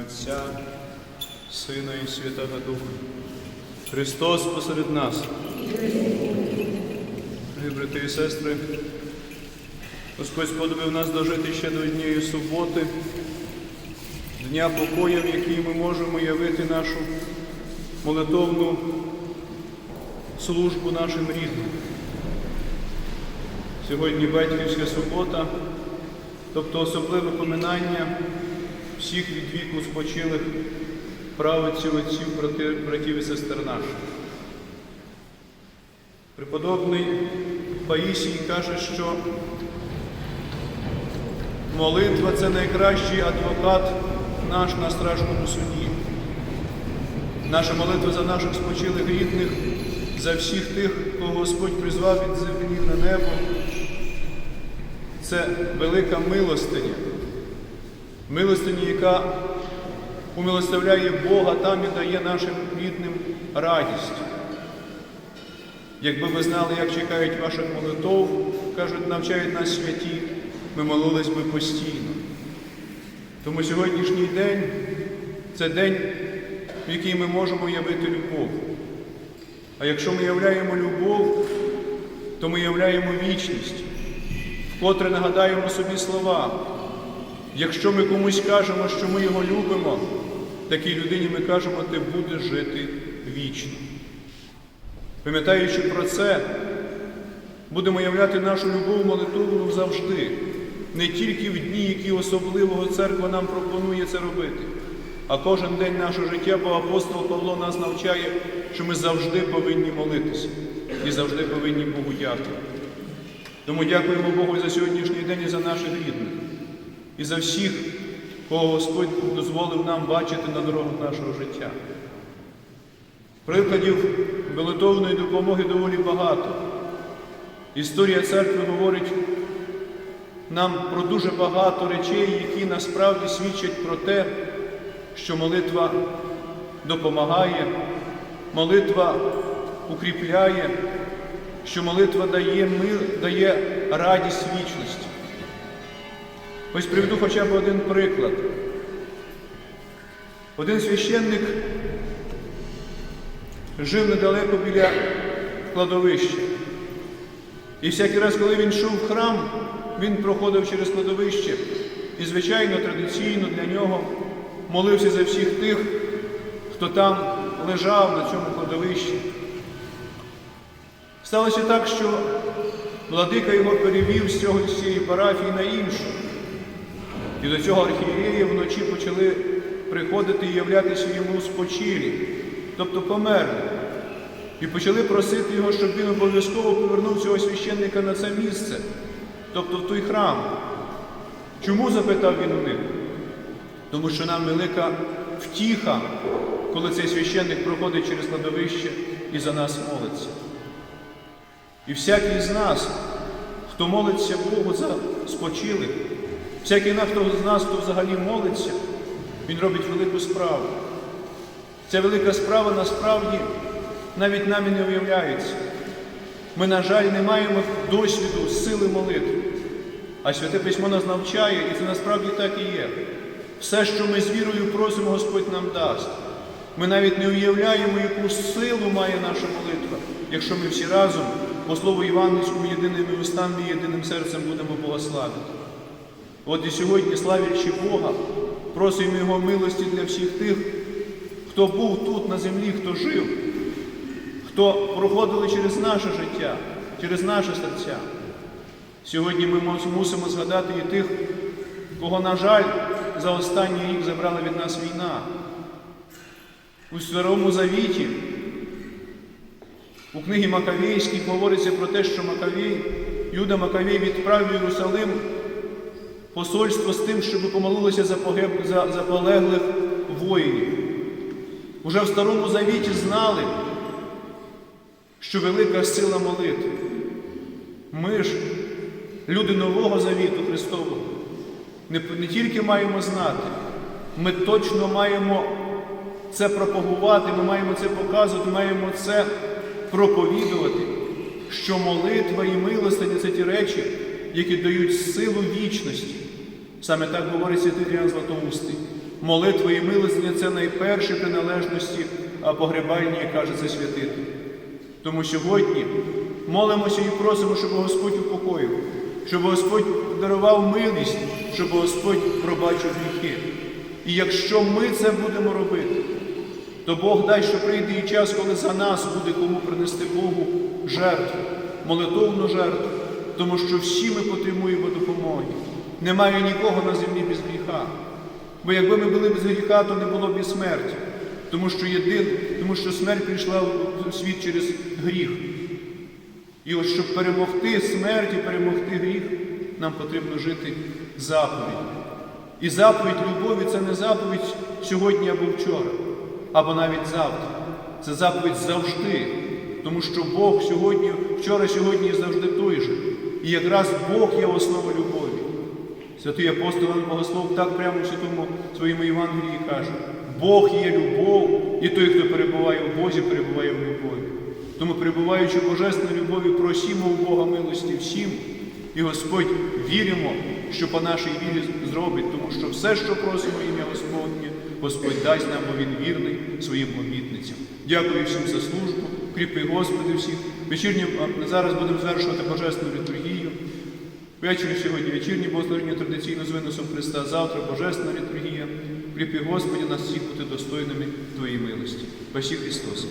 Отця, Сина і Святого Духа. Христос посеред нас. Брати і сестри, Господь сподобив нас дожити ще до однієї суботи, дня покоя, в який ми можемо явити нашу молитовну службу нашим рідним. Сьогодні батьківська субота, тобто особливе поминання всіх від віку спочилих правиців, отців, братів і сестер наших. Преподобний Паїсій каже, що молитва це найкращий адвокат наш на страшному суді. Наша молитва за наших спочилих рідних, за всіх тих, кого Господь призвав від землі на небо. Це велика милостиня. Милостиня, яка умилостивляє Бога там і дає нашим рідним радість. Якби ви знали, як чекають ваших молитов, кажуть, навчають нас святі, ми молились би постійно. Тому сьогоднішній день це день, в який ми можемо явити любов. А якщо ми являємо любов, то ми являємо вічність, вкотре нагадаємо собі слова. Якщо ми комусь кажемо, що ми його любимо, такій людині ми кажемо, ти будеш жити вічно. Пам'ятаючи про це, будемо являти нашу любов молитовну завжди, не тільки в дні, які особливого церква нам пропонує це робити, а кожен день нашого життя, бо апостол Павло нас навчає, що ми завжди повинні молитися і завжди повинні Богу дякувати. Тому дякуємо Богу за сьогоднішній день і за наших рідних, і за всіх, кого Господь дозволив нам бачити на дорогах нашого життя. Прикладів молитовної допомоги доволі багато. Історія церкви говорить нам про дуже багато речей, які насправді свідчать про те, що молитва допомагає, молитва укріпляє, що молитва дає мир, дає радість вічності. Ось приведу хоча б один приклад. Один священник жив недалеко біля кладовища. І всякий раз, коли він йшов в храм, він проходив через кладовище і, звичайно, традиційно для нього молився за всіх тих, хто там лежав на цьому кладовищі. Сталося так, що владика його перевів з цього з цієї парафії на іншу. І до цього архієрея вночі почали приходити і являтися йому спочилі, тобто померли. І почали просити його, щоб він обов'язково повернув цього священника на це місце, тобто в той храм. Чому запитав він у них? Тому що нам велика втіха, коли цей священник проходить через кладовище і за нас молиться. І всякий з нас, хто молиться Богу за спочилих, всякий з нас, хто взагалі молиться, він робить велику справу. Ця велика справа насправді навіть нами не уявляється. Ми, на жаль, не маємо досвіду сили молитви. А Святе Письмо нас навчає, і це насправді так і є. Все, що ми з вірою просимо, Господь нам дасть. Ми навіть не уявляємо, яку силу має наша молитва, якщо ми всі разом, по слову Івангельському, єдиними устами і єдиним серцем будемо Бога славити. От і сьогодні, славячи Бога, просимо Його милості для всіх тих, хто був тут на землі, хто жив, хто проходили через наше життя, через наші серця. Сьогодні ми мусимо згадати і тих, кого, на жаль, за останній рік забрала від нас війна. У Старому Завіті, у книгі Макавейській говориться про те, що Макавей, Юда Макавей відправив Єрусалим посольство з тим, щоб помолилося за, за, за полеглих воїнів. Уже в Старому Завіті знали, що велика сила молитви. Ми ж, люди Нового Завіту Христового, не, не тільки маємо знати, ми точно маємо це пропагувати, ми маємо це показувати, маємо це проповідувати, що молитва і милостиня це ті речі, які дають силу вічності. Саме так говорить святий Тріан Златоустий. Молитва і милостиня це найперші приналежності а погребальні, як каже це святитель. Тому сьогодні молимося і просимо, щоб Господь упокоїв, щоб Господь дарував милість, щоб Господь пробачив гріхи. І якщо ми це будемо робити, то Бог дасть, що прийде і час, коли за нас буде кому принести Богу жертву, молитовну жертву, тому що всі ми потребуємо допомоги. Немає нікого на землі без гріха. Бо якби ми були без гріха, то не було б і смерті. Тому що, єдин, тому що смерть прийшла в світ через гріх. І от щоб перемогти смерть і перемогти гріх, нам потрібно жити заповідь. І заповідь любові це не заповідь сьогодні або вчора, або навіть завтра. Це заповідь завжди. Тому що Бог сьогодні, вчора, сьогодні і завжди той же. І якраз Бог є основа любові. Святий апостол Іван Богослов так прямо в святому своєму Євангелії каже: Бог є любов, і той, хто перебуває в Бозі, перебуває в любові. Тому, перебуваючи в божественній любові, просімо у Бога милості всім, і Господь віримо, що по нашій вірі зробить, тому що все, що просимо ім'я Господнє, Господь дасть нам, бо Він вірний своїм обітницям. Дякую всім за службу, кріпи Господи всіх. Вечірні а, зараз будемо звершувати божественну літургію. Ввечері сьогодні вечірні богослужіння традиційно з виносом Христа, завтра Божественна літургія. Кріпі, Господі, нас всіх бути достойними Твоєї милості. Пасі Христос.